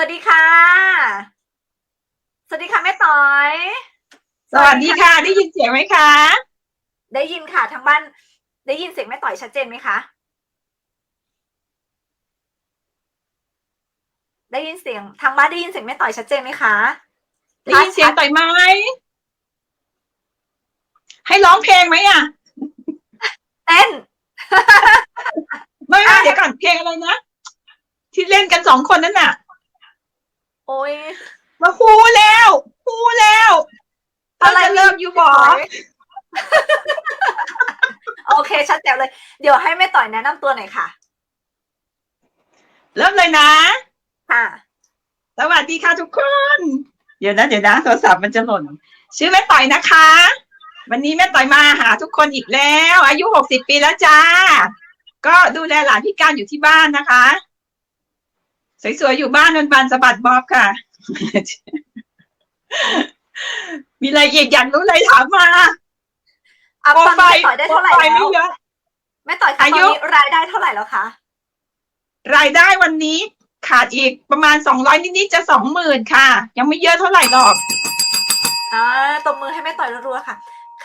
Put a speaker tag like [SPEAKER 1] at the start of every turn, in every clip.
[SPEAKER 1] สวัสดีค่ะ สวัสดีค่ะแม่ต่อย
[SPEAKER 2] สวัสดีค่ะ ได้ยินเสียงไหมคะ
[SPEAKER 1] ได้ยินค่ะทางบ้าน ได้ยินเสียงแม่ต่อยชัดเจนไหมคะ ได้ยินเสียงทางบ้านได้ยินเสียงแม่ต่อยชัดเจนไหมคะ
[SPEAKER 2] ได้ยินเสียงต่อยไหมให้ร้องเพลงไหมอะ
[SPEAKER 1] เต้น
[SPEAKER 2] ไม่ไม่เดี๋ยวก่อนเพลงอะไรนะที่เล่นกันสองคนนั่นน่ะ
[SPEAKER 1] โอ้ย
[SPEAKER 2] มาฮูแล้วฮูแล้วอะไรเลิกอยู่บอก
[SPEAKER 1] โอเค ชัดแจ๋วเลย เดี๋ยวให้แม่ต่อยแนะนำตัวหน่อยค่ะ
[SPEAKER 2] เริ่มเลยนะ
[SPEAKER 1] ค่ะ
[SPEAKER 2] สวัสดีค่ะทุกคน เดี๋ยวนะ เดี๋ยวนะโทรศัพท์มันจะหล่น ชื่อแม่ต่อยนะคะ วันนี้แม่ต่อยมาหาทุกคนอีกแล้ว อายุหกสิบปีแล้วจ้า ก็ดูแลหลานพิการอยู่ที่บ้านนะคะ สวยๆอยู่บ้านนนบันสะบัดบ๊อบค่ะ มีอะไรอีกอยากรู้อะไรถามมา
[SPEAKER 1] เอา
[SPEAKER 2] โปร
[SPEAKER 1] ตอน
[SPEAKER 2] ไฟ
[SPEAKER 1] นี้
[SPEAKER 2] ล์
[SPEAKER 1] แม่ต่อยได้เท่าไหร่
[SPEAKER 2] โปรไฟล์
[SPEAKER 1] แล้
[SPEAKER 2] ไม่
[SPEAKER 1] ว
[SPEAKER 2] เยอะ
[SPEAKER 1] แม่ต่อยคะตอน
[SPEAKER 2] อายุ
[SPEAKER 1] นี้รายได้เท่าไหร่แล้วคะ
[SPEAKER 2] รายได้วันนี้ขาดอีกประมาณสองร้อยนิดๆจะสองหมื่นค่ะ ยังไม่เยอะเท่าไหร่หรอก
[SPEAKER 1] อ่าตบมือให้แม่ต่อยรัวๆค่ะ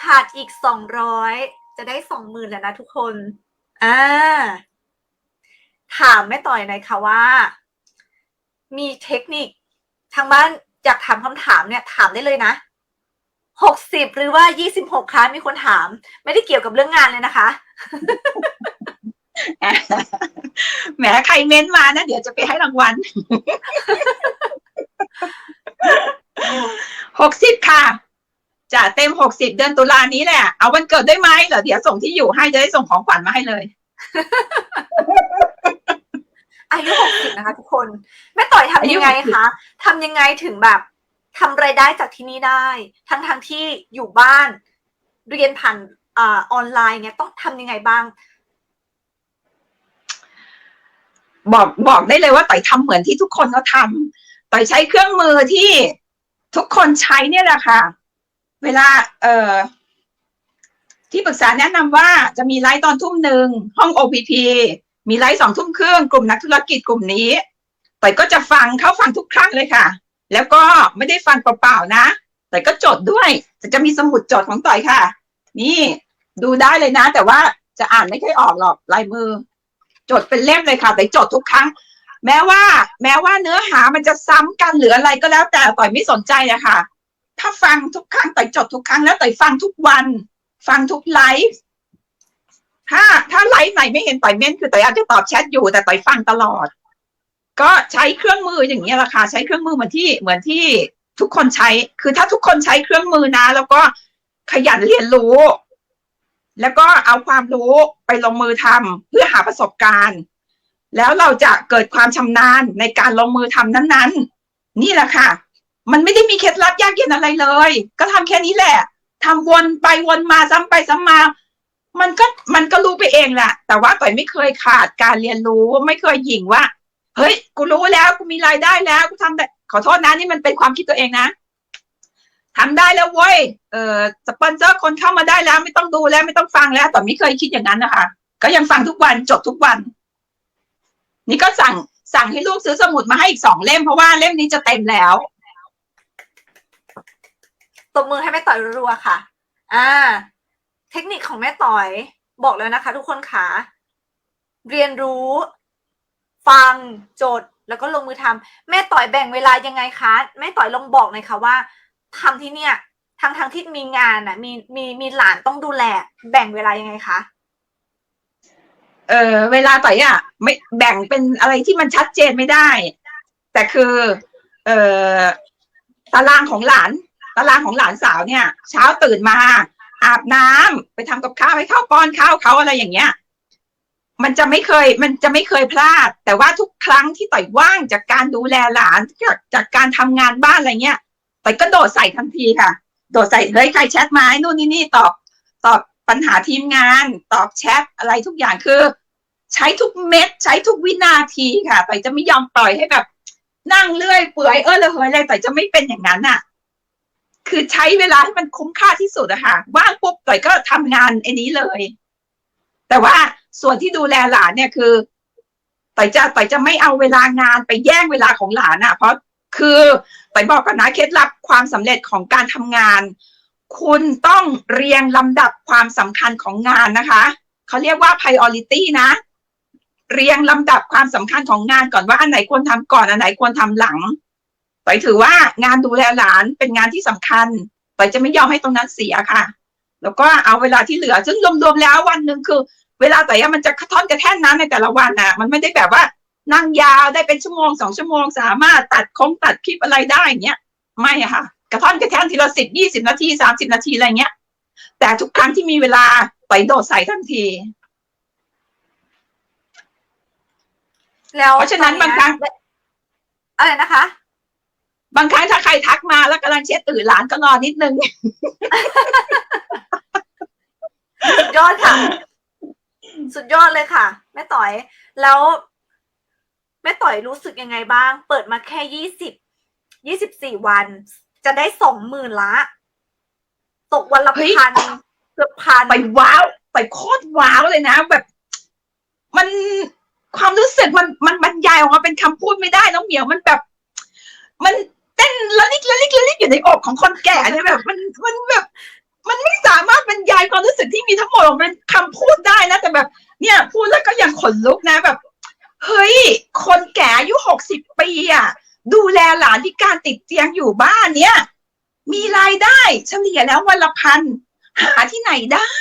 [SPEAKER 1] ขาดอีกสองร้อยจะได้สองหมื่นแล้วนะทุกคนอ่าถามแม่ต่อยหน่อยค่ะว่า มีเทคนิค ทางบ้านอยากถามคำถามเนี่ยถามได้เลยนะหกสิบหรือว่ายี่สิบหกคะมีคนถาม ไม่ได้เกี่ยวกับเรื่องงานเลยนะคะ
[SPEAKER 2] แหมใครเม้นมานะเดี๋ยวจะไปให้รางวัลหกสิบค่ะจะเต็มหกสิบเดือนตุลานี้แหละ เอาวันเกิดได้ไหมเหรอเดี๋ยวส่งที่อยู่ให้จะได้ส่งของขวัญมาให้เลย
[SPEAKER 1] อายุหกสิบนะคะ ทุกคนแม่ต่อยทำยังไง
[SPEAKER 2] อายุ60
[SPEAKER 1] คะทำยังไงถึงแบบทำรายได้จากที่นี่ได้ ทั้งทงๆที่อยู่บ้าน เรียนผ่านอ่าออนไลน์เนี่ยต้องทำยังไงบ้าง
[SPEAKER 2] บอกบอกได้เลยว่าต่อยทำเหมือนที่ทุกคนเขาทำต่อยใช้เครื่องมือที่ทุกคนใช้เนี่ยแหละค่ะ เวลา เอ่อที่ปรึกษาแนะนำว่าจะมีไลฟ์ตอนทุ่มหนึ่งห้อง OPP มีไลฟ์สองทุ่มครึ่งกลุ่มนักธุรกิจกลุ่มนี้ต่อยก็จะฟังเข้าฟังทุกครั้งเลยค่ะ แล้วก็ไม่ได้ฟังเปล่าๆนะ แต่ก็จดด้วยแต่จะมีสมุดจดของต่อยค่ะ นี่ดูได้เลยนะ แต่ว่าจะอ่านไม่ค่อยออกหรอกลายมือ จดเป็นเล่มเลยค่ะ แต่จดทุกครั้ง แม้ว่า แม้ว่าเนื้อหามันจะซ้ำกันหรืออะไรก็แล้วแต่ต่อยไม่สนใจอะค่ะ ถ้าฟังทุกครั้งต่อยจดทุกครั้งแล้วต่อยฟังทุกวัน ฟังทุกไลฟ์ ถ้าถ้าไลฟ์ไหนไม่เห็นต่อยเม้นคือต่อยอาจจะตอบแชทอยู่แต่ต่อยฟังตลอด ก็ใช้เครื่องมืออย่างนี้ยแหละค่ะใช้เครื่องมือเหมือนที่เหมือนที่ทุกคนใช้ คือถ้าทุกคนใช้เครื่องมือนะ แล้วก็ขยันเรียนรู้ แล้วก็เอาความรู้ไปลงมือทำเพื่อหาประสบการณ์ แล้วเราจะเกิดความชำนาญในการลงมือทำนั้น ๆ นี่แหละค่ะ มันไม่ได้มีเคล็ดลับยากเย็นอะไรเลย ก็ทำแค่นี้แหละทำวนไปวนมาซ้ำไปซ้ำมา มันก็มันก็รู้ไปเองแหละแต่ว่าต่อยไม่เคยขาดการเรียนรู้ไม่เคยหยิ่งว่า เฮ้ย กูรู้แล้วกูมีรายได้แล้วกูทำแต่ขอโทษนะนี่มันเป็นความคิดตัวเองนะทำได้แล้วเว้ย เออสปอนเซอร์คนเข้ามาได้แล้ว ไม่ต้องดูแล้วไม่ต้องฟังแล้ว แต่ไม่เคยคิดอย่างนั้นนะคะ ก็ยังฟังทุกวันจดทุกวัน นี่ก็สั่งสั่งให้ลูกซื้อสมุดมาให้อีกสองเล่มเพราะว่าเล่มนี้จะเต็มแล้ว
[SPEAKER 1] ตบมือให้แม่ต่อยรัวๆค่ะ อ่า เทคนิคของแม่ต่อยบอกแล้วนะคะ ทุกคนค่ะเรียนรู้ ฟังโจทย์แล้วก็ลงมือทำแม่ต่อยแบ่งเวลายังไงคะแม่ต่อยลองบอกหน่อยค่ะว่าทำที่เนี่ยทั้งทั้งที่มีงานอะ มีมีมีหลานต้องดูแล แบ่งเวลายังไงคะ
[SPEAKER 2] เออเวลาต่อยอะไม่แบ่งเป็นอะไรที่มันชัดเจนไม่ได้ แต่คือ เออตารางของหลาน ตารางของหลานสาวเนี่ย เช้าตื่นมา อาบน้ำไปทำกับข้าวให้ข้าวป้อนข้าวเขาอะไรอย่างเงี้ย มันจะไม่เคย มันจะไม่เคยพลาด แต่ว่าทุกครั้งที่ต่อยว่างจากการดูแลหลานจากจากการทำงานบ้านอะไรเงี้ยต่อยก็โดดใส่ทันทีค่ะ โดดใส่เฮ้ยใครแชทมาไอ้นู่นนี่นี่ตอบตอบปัญหาทีมงาน ตอบแชทอะไรทุกอย่างคือ ใช้ทุกเม็ดใช้ทุกวินาทีค่ะต่อยจะไม่ยอมปล่อยให้แบบ นั่งเลื่อยเปื่อยเออเลยเฮ้ยอะไรต่อยจะไม่เป็นอย่างนั้นอะ คือใช้เวลาให้มันคุ้มค่าที่สุดอะค่ะว่างปุ๊บต่อยก็ทำงานไอ้นี้เลย แต่ว่าส่วนที่ดูแลหลานเนี่ยคือต่อยจะต่อยจะไม่เอาเวลางานไปแย่งเวลาของหลานอะเพราะคือต่อยบอกกันนะเคล็ดลับความสำเร็จของการทำงาน คุณต้องเรียงลำดับความสำคัญของงานนะคะเขาเรียกว่า priority นะ เรียงลำดับความสำคัญของงานก่อนว่าอันไหนควรทำก่อนอันไหนควรทำหลัง ต่อยถือว่างานดูแลหลานเป็นงานที่สำคัญต่อยจะไม่ยอมให้ตรงนั้นเสียค่ะ แล้วก็เอาเวลาที่เหลือ ซึ่งรวมๆแล้ววันหนึ่งคือ เวลาแต่ยมันจะกระท่อนกระแท่นนั้นในแต่ละวันน่ะ มันไม่ได้แบบว่านั่งยาวได้เป็นชั่วโมงสองชั่วโมงสามารถตัดคงตัดคลิปอะไรได้เงี้ยไม่อะค่ะ กระท่อนกระแท่นทีละสิบยี่สิบนาทีสามสิบนาทีอะไรเงี้ย แต่ทุกครั้งที่มีเวลาต่อยโดดใส่ทันที
[SPEAKER 1] แล้ว
[SPEAKER 2] เพราะฉะนั้น
[SPEAKER 1] ตอบา
[SPEAKER 2] งครั้ง
[SPEAKER 1] อะไรนะคะ
[SPEAKER 2] บางครั้งถ้าใครทักมาแล้วกำลังเช็ดตื่นหลานก็รอนิดนึง
[SPEAKER 1] สุดยอดค่ะ สุดยอดเลยค่ะ แม่ต่อย แล้ว แม่ต่อยรู้สึกยังไงบ้าง เปิดมาแค่ยี่สิบยี่สิบสี่วัน จะได้สองหมื่นละ ตกวันละ
[SPEAKER 2] เฮ้ย
[SPEAKER 1] พันเกือบพัน
[SPEAKER 2] ไปว้าว ไปโคตรว้าวเลยนะแบบ มันความรู้สึกมันมันบรรยายออกมาเป็นคำพูดไม่ได้น้องเหมียวมันแบบ มัน เต้นละลิกละลิกละลิกอยู่ในอกของคนแก่เนี่ยแบบ มันมันแบบ มันไม่สามารถบรรยายความรู้สึกที่มีทั้งหมดออกเป็นคำพูดได้นะแต่แบบ เนี่ยพูดแล้วก็ยังขนลุกนะแบบ เฮ้ย คนแก่อายุหกสิบปีอะดูแลหลานที่การติดเตียงอยู่บ้านเนี่ย มีรายได้เฉลี่ยแล้ววันละพันหาที่ไหนได้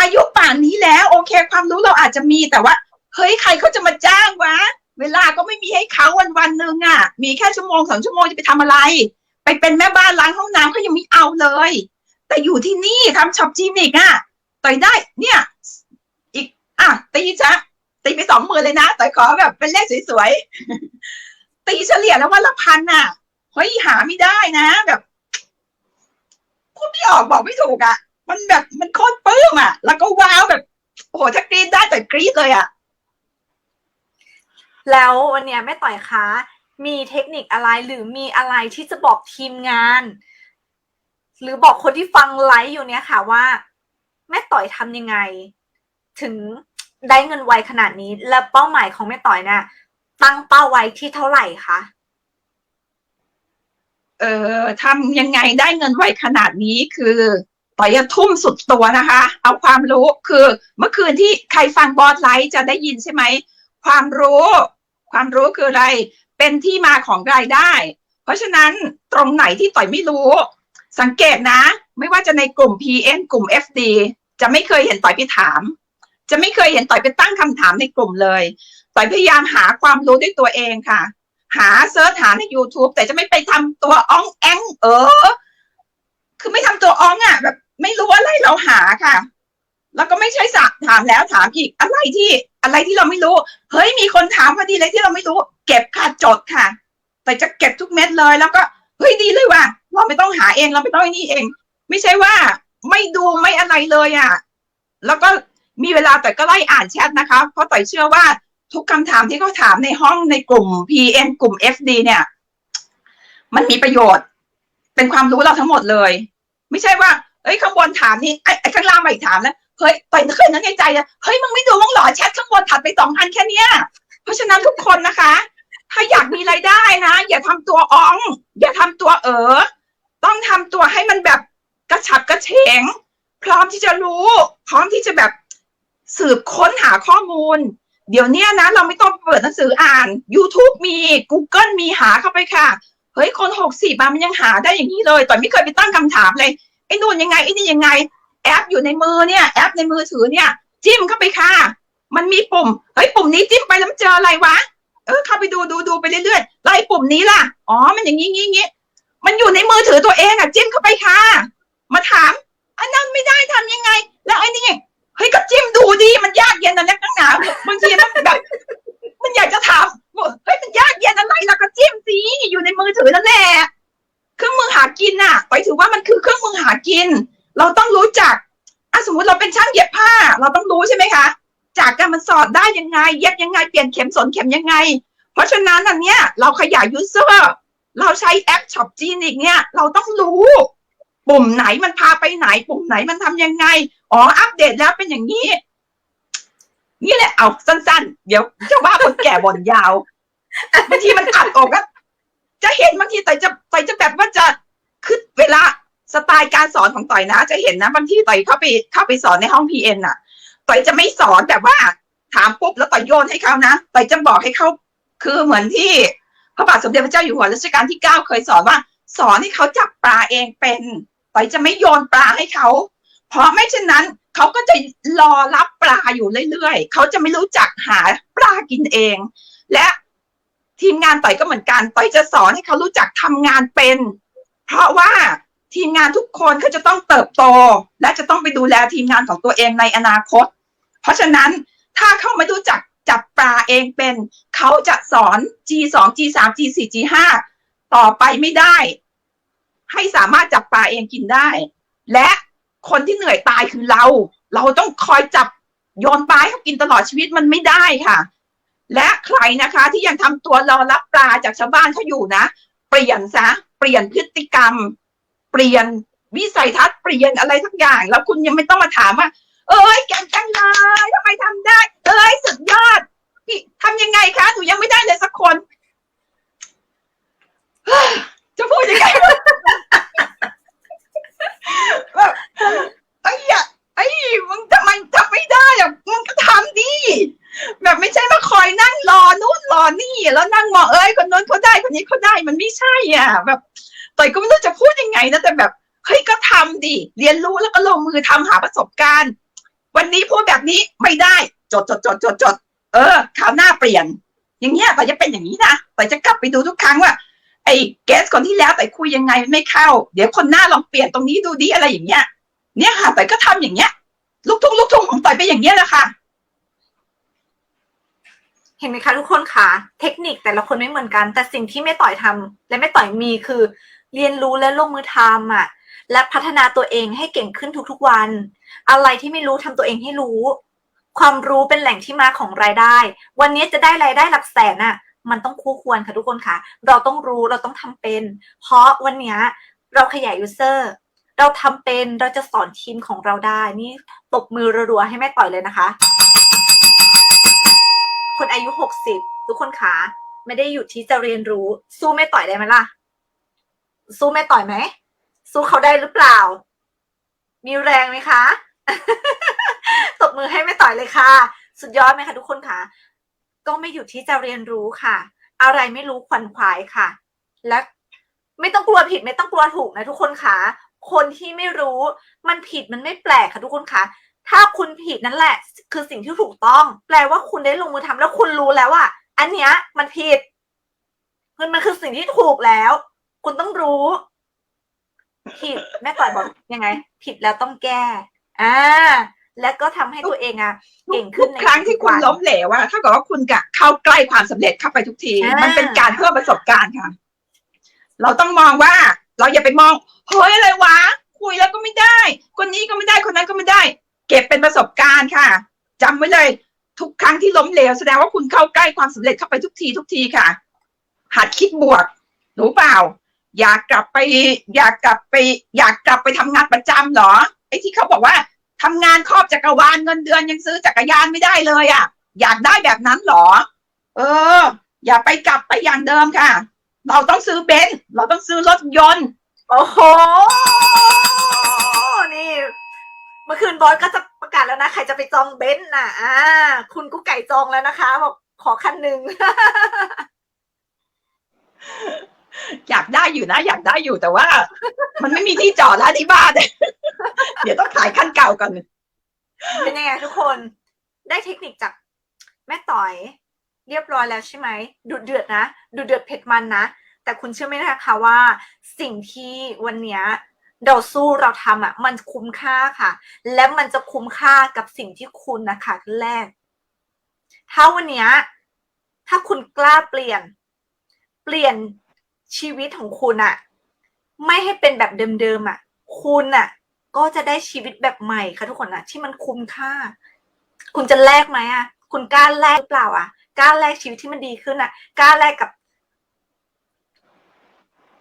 [SPEAKER 2] อายุป่านนี้แล้ว โอเค ความรู้เราอาจจะมีแต่ว่า เฮ้ย ใครเขาจะมาจ้างวะ เวลาก็ไม่มีให้เขาวันวันหนึ่งอะ มีแค่ชั่วโมงสองชั่วโมงจะไปทำอะไร ไปเป็นแม่บ้านล้างห้องน้ำก็ยังไม่เอาเลย แต่อยู่ที่นี่ทำช็อปจีนิกอะต่อยได้ เนี่ย อีก อะตีจ้ะตีไปสองหมื่นเลยนะต่อยขอแบบเป็นเลขสวยๆตีเฉลี่ยแล้ววันละพันอะเฮ้ยหาไม่ได้นะแบบพูดไม่ออกบอกไม่ถูกอะ มันแบบมันโคตรปลื้มอะ แล้วก็ว้าวแบบโอ้โหถ้ากรี๊ดได้แต่กรี๊ดเลยอะ
[SPEAKER 1] แล้ววันเนี้ยแม่ต่อยคะมีเทคนิคอะไรหรือมีอะไรที่จะบอกทีมงาน หรือบอกคนที่ฟังไลฟ์อยู่เนี้ยค่ะว่า แม่ต่อยทำยังไง ถึงได้เงินไวขนาดนี้ และเป้าหมายของแม่ต่อยเนี่ยตั้งเป้าไว้ที่เท่าไหร่คะ
[SPEAKER 2] เอ่อทำยังไงได้เงินไวขนาดนี้คือต่อยทุ่มสุดตัวนะคะ เอาความรู้คือเมื่อคืนที่ใครฟังบอสไลท์จะได้ยินใช่ไหม ความรู้ ความรู้คืออะไร เป็นที่มาของรายได้ เพราะฉะนั้นตรงไหนที่ต่อยไม่รู้ สังเกตนะ ไม่ว่าจะในกลุ่ม PN กลุ่ม FD จะไม่เคยเห็นต่อยไปถาม จะไม่เคยเห็นต่อยไปตั้งคำถามในกลุ่มเลย ต่อยพยายามหาความรู้ด้วยตัวเองค่ะ หาเซิร์ชหาใน YouTube แต่จะไม่ไปทำตัวอ้องแองเออ คือไม่ทำตัวอ้องอะแบบ ไม่รู้อะไรเราหาค่ะ แล้วก็ไม่ใช่สักถามแล้วถามอีกอะไรที่อะไรที่เราไม่รู้ เฮ้ยมีคนถามพอดีเลยที่เราไม่รู้ เก็บค่ะจดค่ะ แต่จะเก็บทุกเม็ดเลย แล้วก็เฮ้ยดีเลยว่ะเราไม่ต้องหาเองเราไม่ต้องนี่เอง ไม่ใช่ว่าไม่ดูไม่อะไรเลยอะ แล้วก็มีเวลาแต่ก็ไล่อ่านแชทนะคะ เพราะต่อยเชื่อว่าทุกคำถามที่เขาถามในห้องในกลุ่ม PN กลุ่ม FD เนี่ย มันมีประโยชน์ เป็นความรู้เราทั้งหมดเลย ไม่ใช่ว่า เอ้ยข้างบนถามนี่ไอ้ไอ้ข้างล่างมาอีกถามแล้ว เฮ้ยต่อยเคยนึกในใจนะเฮ้ยมึงไม่ดูมึงหรอแชทข้างบนถัดไปสองอันแค่เนี้ยเพราะฉะนั้นทุกคนนะคะ ถ้าอยากมีรายได้นะ อย่าทำตัวอ่อง อย่าทำตัวเออต้องทำตัวให้มันแบบกระฉับกระเฉง พร้อมที่จะรู้ พร้อมที่จะแบบสืบค้นหาข้อมูล เดี๋ยวเนี้ยนะ เราไม่ต้องเปิดหนังสืออ่าน YouTube มี Google มีหาเข้าไปค่ะ เฮ้ย คนหกสิบมันยังหาได้อย่างนี้เลยต่อยไม่เคยไปตั้งคำถามเลย ไอ้นู่นยังไง ไอ้นี่ยังไง แอปอยู่ในมือเนี่ยแอปในมือถือเนี่ย จิ้มเข้าไปค่ะ มันมีปุ่มเฮ้ยปุ่มนี้จิ้มไปแล้วมันเจออะไรวะเออเข้าไปดูดูดูไปเรื่อยๆแล้วไอ้ปุ่มนี้ล่ะอ๋อมันอย่างงี้งี้งี้มันอยู่ในมือถือตัวเองอะจิ้มเข้าไปค่ะ มาถามอันนั้นไม่ได้ทำยังไง แล้วไอ้นี่เฮ้ยก็จิ้มดูดีมันยากเย็นนะนักหนาบางทีมันแบบมันอยากจะถามเฮ้ยมันยากเย็นอะไรล่ะก็จิ้มสิอยู่ในมือถือนั่นแหละเครื่องมือหากินน่ะไปถือว่ามันคือเครื่องมือหากิน เราต้องรู้จักอะสมมติเราเป็นช่างเย็บผ้า เราต้องรู้ใช่ไหมคะ จากการมันสอดได้ยังไง เย็บยังไง เปลี่ยนเข็มสนเข็มยังไง เพราะฉะนั้นอันเนี้ยเราขยายยูเซอร์เราใช้แอปช็อปจีนิกเนี่ย เราต้องรู้ ปุ่มไหนมันพาไปไหน ปุ่มไหนมันทำยังไง อ๋อ อัปเดตแล้วเป็นอย่างนี้ นี่แหละเอาสั้นๆ เดี๋ยวจะว่าคนแก่บ่นยาวบางทีมันอัดอกอะจะเห็นบางทีต่จะต่จะแบบว่าจะคือเวลา สไตล์การสอนของต่อยนะ จะเห็นนะบางทีต่อยเข้าไปเข้าไปสอนในห้องพีเอ็นอะต่อยจะไม่สอนแบบว่าถามปุ๊บแล้วต่อยโยนให้เขานะต่อยจะบอกให้เขาคือเหมือนที่พระบาทสมเด็จพระเจ้าอยู่หัวรัชกาลที่เก้าเคยสอนว่า สอนให้เขาจับปลาเองเป็น ต่อยจะไม่โยนปลาให้เขาเพราะไม่เช่นนั้นเขาก็จะรอรับปลาอยู่เรื่อยๆเขาจะไม่รู้จักหาปลากินเอง และทีมงานต่อยก็เหมือนกันต่อยจะสอนให้เขารู้จักทำงานเป็น เพราะว่า ทีมงานทุกคนเขาจะต้องเติบโต และจะต้องไปดูแลทีมงานของตัวเองในอนาคต เพราะฉะนั้นถ้าเขาไม่รู้จักจับปลาเองเป็น เขาจะสอน G2 G3 G4 G5 ต่อไปไม่ได้ ให้สามารถจับปลาเองกินได้ และคนที่เหนื่อยตายคือเรา เราต้องคอยจับโยนปลาให้เขากินตลอดชีวิตมันไม่ได้ค่ะ และใครนะคะ ที่ยังทำตัวรอรับปลาจากชาวบ้านเขาอยู่นะ เปลี่ยนซะเปลี่ยนพฤติกรรม เปลี่ยน วิสัยทัศน์เปลี่ยนอะไรทั้งอย่าง แล้วคุณยังไม่ต้องมาถามว่า เอ้ยเก่งจังเลยทำไมทำได้ เอ้ยสุดยอดพี่ทำยังไงคะหนูยังไม่ได้เลยสักคนจะพูดยังไงแบบไอ้อะไอ้มึงทำไมทำไม่ได้อะมึงก็ทำดิแบบไม่ใช่มาคอยนั่งรอนู่นรอนี่ แล้วนั่งมองเอ้ยคนนู้นเขาได้คนนี้เขาได้มันไม่ใช่อะ แบบ ต่อยก็ไม่รู้จะพูดยังไงนะแต่แบบเฮ้ยก็ทำดิเรียนรู้แล้วก็ลงมือทำหาประสบการณ์ วันนี้พูดแบบนี้ไม่ได้จดจดจดจดจดเออคราวหน้าเปลี่ยน อย่างเงี้ยต่อยจะเป็นอย่างนี้นะต่อยจะกลับไปดูทุกครั้งว่าไอ้เกสคนที่แล้วแต่คุยยังไงไม่เข้า เดี๋ยวคนหน้าลองเปลี่ยนตรงนี้ดูดิอะไรอย่างเงี้ย เนี่ยค่ะแต่ก็ทำอย่างเงี้ย ลูกทุ่งลูกทุ่งของต่อยไปอย่างเงี้ยแหละค่ะ
[SPEAKER 1] เห็นไหมคะทุกคนคะเทคนิคแต่ละคนไม่เหมือนกัน แต่สิ่งที่แม่ต่อยทำและแม่ต่อยมีคือ เรียนรู้และลงมือทำอะ และพัฒนาตัวเองให้เก่งขึ้นทุกๆวัน อะไรที่ไม่รู้ทำตัวเองให้รู้ ความรู้เป็นแหล่งที่มาของรายได้ วันนี้จะได้รายได้หลักแสนอะ มันต้องคู่ควรค่ะทุกคนค่ะ เราต้องรู้เราต้องทำเป็น เพราะวันนี้เราขยายยูเซอร์เราทำเป็นเราจะสอนทีมของเราได้ นี่ตบมือรัวๆให้แม่ต่อยเลยนะคะ คนอายุหกสิบทุกคนขาไม่ได้อยู่ที่จะเรียนรู้สู้แม่ต่อยได้ไหมล่ะ สู้แม่ต่อยไหม สู้เขาได้หรือเปล่า มีแรงไหมคะ ตบมือให้แม่ต่อยเลยค่ะ สุดยอดไหมคะทุกคนคะก็ไม่อยู่ที่จะเรียนรู้ค่ะ อะไรไม่รู้ขวัญขวายค่ะ และไม่ต้องกลัวผิดไม่ต้องกลัวถูกนะทุกคนคะคนที่ไม่รู้มันผิดมันไม่แปลกค่ะทุกคนคะถ้าคุณผิดนั่นแหละ คือสิ่งที่ถูกต้อง แปลว่าคุณได้ลงมือทำแล้วคุณรู้แล้วว่าอันเนี้ยมันผิดมันมันคือสิ่งที่ถูกแล้ว คุณต้องรู้ ผิดแม่ต่อยบอกยังไง ผิดแล้วต้องแก้ อ่า แล้วก็ทำให้ตัวเองอะเก่งขึ้
[SPEAKER 2] ทุ
[SPEAKER 1] น
[SPEAKER 2] ก
[SPEAKER 1] ใน
[SPEAKER 2] ครั้งที่คุณ
[SPEAKER 1] ทุกๆวัน
[SPEAKER 2] ล้มเหลวอะถ้าเกิดว่าคุณกะเข้าใกล้ความสำเร็จเข้าไปทุกที
[SPEAKER 1] อ่ามั
[SPEAKER 2] มันเป็นการเพิ่มประสบการณ์ค่ะ เราต้องมองว่า เราอย่าไปมองเฮ้ยอะไรวะคุยแล้วก็ไม่ได้ คนนี้ก็ไม่ได้คนนั้นก็ไม่ได้ เก็บเป็นประสบการณ์ค่ะจำไว้เลย ทุกครั้งที่ล้มเหลวแสดงว่าคุณเข้าใกล้ความสำเร็จเข้าไปทุกทีทุกทีค่ะ หัดคิดบวกรู้เปล่า อยากกลับไป อยากกลับไป อยากกลับไปทำงานประจำเหรอ ไอ้ที่เขาบอกว่าทำงานครอบจักรวาลเงินเดือนยังซื้อจักรยานไม่ได้เลยอะ อยากได้แบบนั้นเหรอ เออ อย่าไปกลับไปอย่างเดิมค่ะ เราต้องซื้อเบนซ์เราต้องซื้อรถยนต์
[SPEAKER 1] โอ้โหนี่เมื่อคืนบอสก็จะประกาศแล้วนะ ใครจะไปจองเบนซ์น่ะอ่า คุณกุ๊กไก่จองแล้วนะคะบอกขอคันหนึ่ง
[SPEAKER 2] อยากได้อยู่นะ อยากได้อยู่แต่ว่า มันไม่มีที่จอดแล้วที่บ้านเดี๋ยวต้องขายคันเก่าก่อน
[SPEAKER 1] เป็นยังไงทุกคนได้เทคนิคจากแม่ต่อยเรียบร้อยแล้วใช่ไหมดุเดือดนะดุเดือดเผ็ดมันนะ แต่คุณเชื่อไหมนะคะว่า สิ่งที่วันเนี้ยเราสู้เราทำอะ มันคุ้มค่าค่ะ และมันจะคุ้มค่ากับสิ่งที่คุณนะคะแรก ถ้าวันเนี้ยถ้าคุณกล้าเปลี่ยน เปลี่ยน ชีวิตของคุณอะไม่ให้เป็นแบบเดิมๆอะคุณอะก็จะได้ชีวิตแบบใหม่ค่ะทุกคนอะที่มันคุ้มค่า คุณจะแลกไหมอะคุณกล้าแลกหรือเปล่าอะกล้าแลกชีวิตที่มันดีขึ้นอะกล้าแลกกับ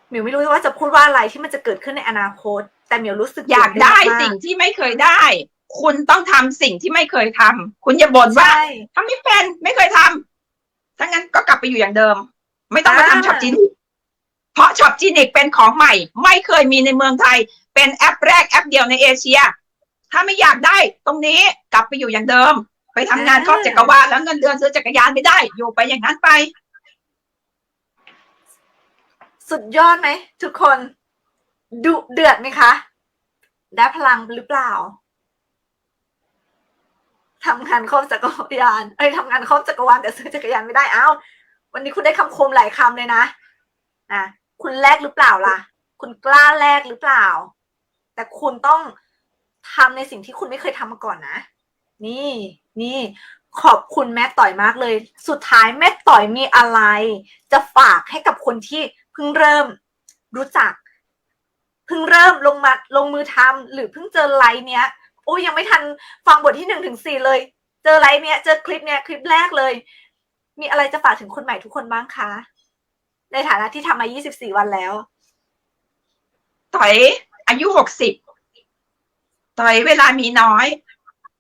[SPEAKER 1] หมิวไม่รู้ว่าจะพูดว่าอะไรที่มันจะเกิดขึ้นในอนาคต แต่หมิวรู้สึก
[SPEAKER 2] อยากได้
[SPEAKER 1] ตื่นเต้นม
[SPEAKER 2] สิ่งที่ไม่เคยได้ คุณต้องทำสิ่งที่ไม่เคยทำคุณอย่าบ่นว่า
[SPEAKER 1] ใช่
[SPEAKER 2] ทำไม่เป็นไม่เคยทำถ้างั้นก็กลับไปอยู่อย่างเดิม ไม่ต้องมา
[SPEAKER 1] อ่า
[SPEAKER 2] ทำช็อปจีนิก เพราะช็อปจีนิกเป็นของใหม่ ไม่เคยมีในเมืองไทย เป็นแอปแรกแอปเดียวในเอเชีย ถ้าไม่อยากได้ตรงนี้กลับไปอยู่อย่างเดิม ไปทำงานครอบจักรวาลแล้วเงินเดือนซื้อจักรยานไม่ได้ อยู่ไปอย่างนั้นไป
[SPEAKER 1] สุดยอดไหมทุกคนดุเดือดไหมคะ ได้พลังหรือเปล่าทำงานครอบจักรยาน เอ้ยทำงานครอบจักรวาลแต่ซื้อจักรยานไม่ได้อ้าววันนี้คุณได้คำคมหลายคำเลยนะ อะ คุณแลกหรือเปล่าล่ะ คุณกล้าแลกหรือเปล่า แต่คุณต้องทำในสิ่งที่คุณไม่เคยทำมาก่อนนะ นี่นี่ขอบคุณแม่ต่อยมากเลย สุดท้ายแม่ต่อยมีอะไร จะฝากให้กับคนที่เพิ่งเริ่มรู้จัก เพิ่งเริ่มลงมาลงมือทำหรือเพิ่งเจอไลน์เนี้ย โอ้ยยังไม่ทันฟังบทที่หนึ่งถึงสี่เลย เจอไลน์เนี้ยเจอคลิปเนี้ยคลิปแรกเลย มีอะไรจะฝากถึงคนใหม่ทุกคนบ้างคะ ในฐานะที่ทำมา 24 วันแล้ว
[SPEAKER 2] ต่อยอายุหกสิบต่อยเวลามีน้อย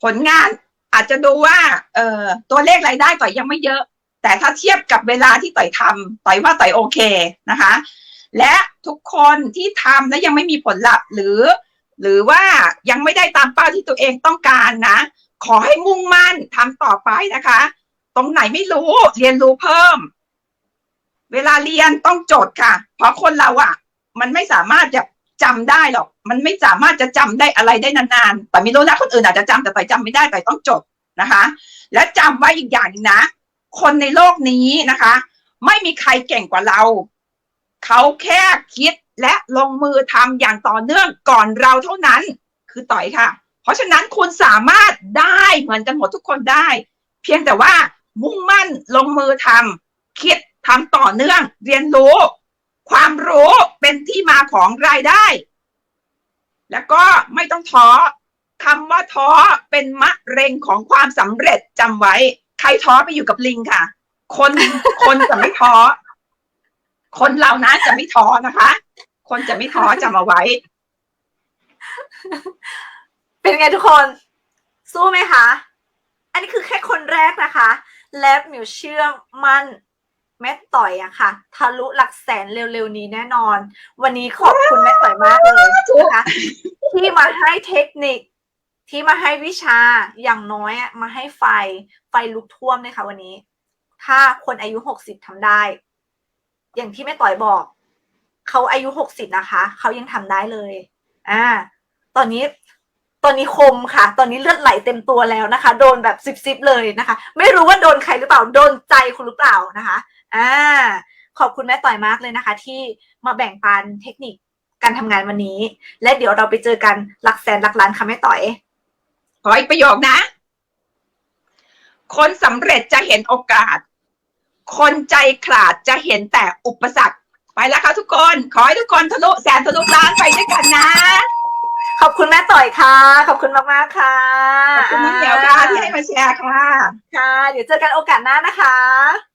[SPEAKER 2] ผลงานอาจจะดูว่า เอ่อตัวเลขรายได้ต่อยยังไม่เยอะ แต่ถ้าเทียบกับเวลาที่ต่อยทำต่อยว่าต่อยโอเคนะคะ และทุกคนที่ทำแล้วยังไม่มีผลลัพธ์หรือ หรือว่ายังไม่ได้ตามเป้าที่ตัวเองต้องการนะ ขอให้มุ่งมั่นทำต่อไปนะคะ ตรงไหนไม่รู้เรียนรู้เพิ่ม เวลาเรียนต้องจดค่ะ เพราะคนเราอะมันไม่สามารถจะจำได้หรอก มันไม่สามารถจะจำได้อะไรได้นานๆ แต่ม่รู้นะคนอื่นอาจจะจำแต่ต่อยจำไม่ได้ต่ต้องจดนะคะ และจำไว้อีกอย่างนึงนะ คนในโลกนี้นะคะ ไม่มีใครเก่งกว่าเรา เขาแค่คิดและลงมือทำอย่างต่อเนื่องก่อนเราเท่านั้น คือต่อยค่ะ เพราะฉะนั้นคุณสามารถได้เหมือนกันหมดทุกคนได้ เพียงแต่ว่ามุ่งมั่นลงมือทำคิด ทำต่อเนื่องเรียนรู้ ความรู้เป็นที่มาของรายได้ แล้วก็ไม่ต้องท้อคำว่าท้อเป็นมะเร็งของความสำเร็จจำไว้ ใครท้อไปอยู่กับลิงค่ะ คนคนจะไม่ท้อคนเรานะจะไม่ท้อนะคะ คนจะไม่ท้อจำเอาไว้
[SPEAKER 1] เป็นไงทุกคน สู้ไหมคะ อันนี้คือแค่คนแรกนะคะ และมิวเชื่อมั่น แม่ต่อยอะค่ะทะลุหลักแสนเร็วๆนี้แน่นอน วันนี้ขอบคุณแม่ต่อยมากเลยนะคะที่มาให้เทคนิคที่มาให้วิชาอย่างน้อยอะมาให้ไฟไฟลุกท่วมเลยค่ะวันนี้ ถ้าคนอายุหกสิบทำได้ อย่างที่แม่ต่อยบอก เขาอายุหกสิบนะคะ เขายังทำได้เลย อ่า ตอนนี้ ตอนนี้คมค่ะ ตอนนี้เลือดไหลเต็มตัวแล้วนะคะ โดนแบบซิบซิบเลยนะคะ ไม่รู้ว่าโดนใครหรือเปล่า โดนใจคุณหรือเปล่านะคะ อ่า ขอบคุณแม่ต่อยมากเลยนะคะ ที่มาแบ่งปันเทคนิคการทำงานวันนี้ และเดี๋ยวเราไปเจอกันหลักแสนหลักล้านค่ะแม่ต่อย
[SPEAKER 2] ขออีกประโยคนะ คนสำเร็จจะเห็นโอกาส คนใจขลาดจะเห็นแต่อุปสรรค ไปแล้วค่ะทุกคน ขอให้ทุกคนทะลุแสนทะลุล้านไปด้วยกันนะ
[SPEAKER 1] ขอบคุณแม่ต่อยค่ะ ขอบคุณมากๆค่ะ
[SPEAKER 2] ขอบคุณน้องเหนียวค่ะที่ให้มาแชร์ค่ะ
[SPEAKER 1] ค่ะ เดี๋ยวเจอกันโอกาสหน้านะคะ